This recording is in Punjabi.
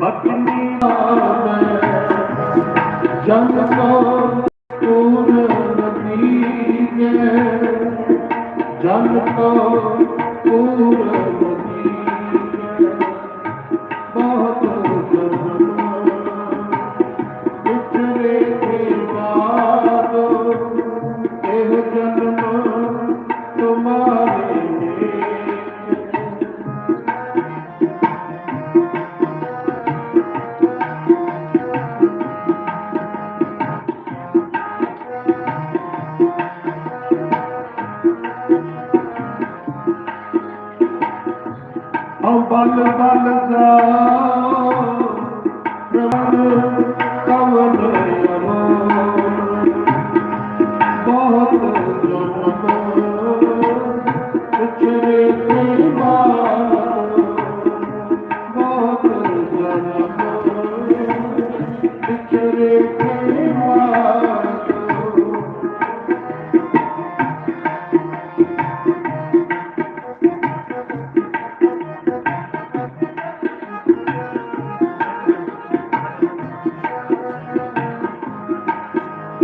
ਬਖਨੀ ਮੈਂ ਜਨ ਕੋ ਪੂਰ ਨਦੀਏ ਜਨ ਕੋ ਪੂਰ ਨਦੀਏ Oh, bala, bala, bala.